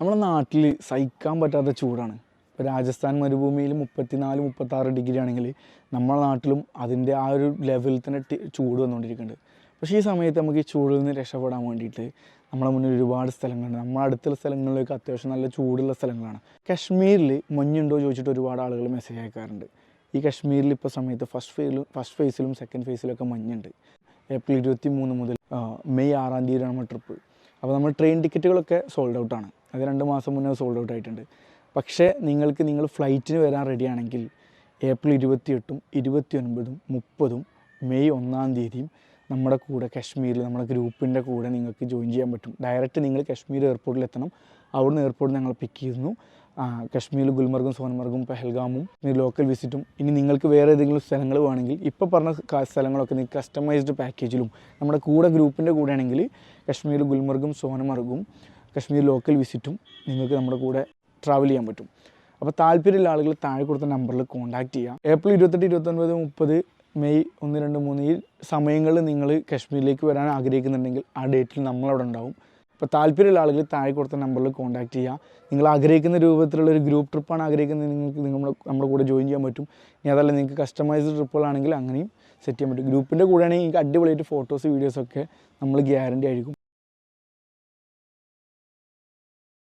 നമ്മുടെ നാട്ടിൽ സഹിക്കാൻ പറ്റാത്ത ചൂടാണ്. ഇപ്പോൾ രാജസ്ഥാൻ മരുഭൂമിയിൽ മുപ്പത്തിനാല് മുപ്പത്താറ് ഡിഗ്രി ആണെങ്കിൽ നമ്മുടെ നാട്ടിലും അതിന്റെ ആ ഒരു ലെവലിൽ തന്നെ ചൂട് വന്നുകൊണ്ടിരിക്കുന്നുണ്ട്. പക്ഷേ ഈ സമയത്ത് നമുക്ക് ഈ ചൂടിൽ നിന്ന് രക്ഷപ്പെടാൻ വേണ്ടിയിട്ട് നമ്മുടെ മുന്നിൽ ഒരുപാട് സ്ഥലങ്ങളുണ്ട്. നമ്മുടെ അടുത്തുള്ള സ്ഥലങ്ങളിലേക്ക് അത്യാവശ്യം നല്ല ചൂടുള്ള സ്ഥലങ്ങളാണ്. കാശ്മീരിൽ മഞ്ഞുണ്ടോ ചോദിച്ചിട്ട് ഒരുപാട് ആളുകൾ മെസ്സേജ് അയക്കാറുണ്ട്. ഈ കാശ്മീരിൽ ഇപ്പോൾ സമയത്ത് ഫസ്റ്റ് ഫേസിലും ഫസ്റ്റ് ഫേസിലും സെക്കൻഡ് ഫേസിലൊക്കെ മഞ്ഞുണ്ട്. ഏപ്രിൽ ഇരുപത്തി മൂന്ന് മുതൽ മെയ് ആറാം തീയതിയാണ് നമ്മുടെ ട്രിപ്പ് അപ്പോൾ നമ്മൾ ട്രെയിൻ ടിക്കറ്റുകളൊക്കെ സോൾഡ് ഔട്ടാണ് അത് രണ്ട് മാസം മുന്നേ സോൾഡ് ഔട്ട് ആയിട്ടുണ്ട്. പക്ഷേ നിങ്ങൾക്ക് നിങ്ങൾ ഫ്ലൈറ്റിന് വരാൻ റെഡിയാണെങ്കിൽ ഏപ്രിൽ ഇരുപത്തിയെട്ടും ഇരുപത്തി ഒൻപതും മുപ്പതും മെയ് ഒന്നാം തീയതിയും നമ്മുടെ കൂടെ കാശ്മീരിൽ നമ്മുടെ ഗ്രൂപ്പിന്റെ കൂടെ നിങ്ങൾക്ക് ജോയിൻ ചെയ്യാൻ പറ്റും. ഡയറക്റ്റ് നിങ്ങൾ കാശ്മീർ എയർപോർട്ടിൽ എത്തണം. അവിടുന്ന് എയർപോർട്ടിൽ ഞങ്ങൾ പിക്ക് ചെയ്യുന്നു. കശ്മീരിൽ ഗുൽമർഗും സോൻമർഗും പെഹൽഗാമും പിന്നെ ലോക്കൽ വിസിറ്റും ഇനി നിങ്ങൾക്ക് വേറെ ഏതെങ്കിലും സ്ഥലങ്ങൾ വേണമെങ്കിൽ ഇപ്പോൾ പറഞ്ഞ സ്ഥലങ്ങളൊക്കെ നിങ്ങൾക്ക് കസ്റ്റമൈസ്ഡ് പാക്കേജിലും നമ്മുടെ കൂടെ ഗ്രൂപ്പിന്റെ കൂടെയാണെങ്കിൽ കാശ്മീരിൽ ഗുൽമർഗും സോനമർഗും കാശ്മീർ ലോക്കൽ വിസിറ്റും നിങ്ങൾക്ക് നമ്മുടെ കൂടെ ട്രാവൽ ചെയ്യാൻ പറ്റും. അപ്പോൾ താല്പര്യമുള്ള ആളുകൾ താഴെ കൊടുത്ത നമ്പറിൽ കോൺടാക്റ്റ് ചെയ്യാം. ഏപ്രിൽ ഇരുപത്തെട്ട് ഇരുപത്തൊൻപത് മുപ്പത് മെയ് ഒന്ന് രണ്ട് മൂന്ന് ഈ സമയങ്ങളിൽ നിങ്ങൾ കശ്മീരിലേക്ക് വരാൻ ആഗ്രഹിക്കുന്നുണ്ടെങ്കിൽ ആ ഡേറ്റിൽ നമ്മളവിടെ ഉണ്ടാവും. അപ്പോൾ താല്പര്യമുള്ള ആളുകൾ താഴെ കൊടുത്ത നമ്പറിൽ കോൺടാക്റ്റ് ചെയ്യുക നിങ്ങൾ ആഗ്രഹിക്കുന്ന രൂപത്തിലുള്ള ഒരു ഗ്രൂപ്പ് ട്രിപ്പാണ് ആഗ്രഹിക്കുന്നത്. നിങ്ങൾക്ക് നമ്മുടെ നമ്മുടെ കൂടെ ജോയിൻ ചെയ്യാൻ പറ്റും. ഇനി അതല്ല നിങ്ങൾക്ക് കസ്റ്റമൈസ്ഡ് ട്രിപ്പുകളാണെങ്കിൽ അങ്ങനെയും സെറ്റ് ചെയ്യാൻ പറ്റും. ഗ്രൂപ്പിന്റെ കൂടെയാണെങ്കിൽ നിങ്ങൾക്ക് അടിപൊളിയായിട്ട് ഫോട്ടോസ് വീഡിയോസൊക്കെ നമ്മൾ ഗ്യാരണ്ടി ആയിരിക്കും.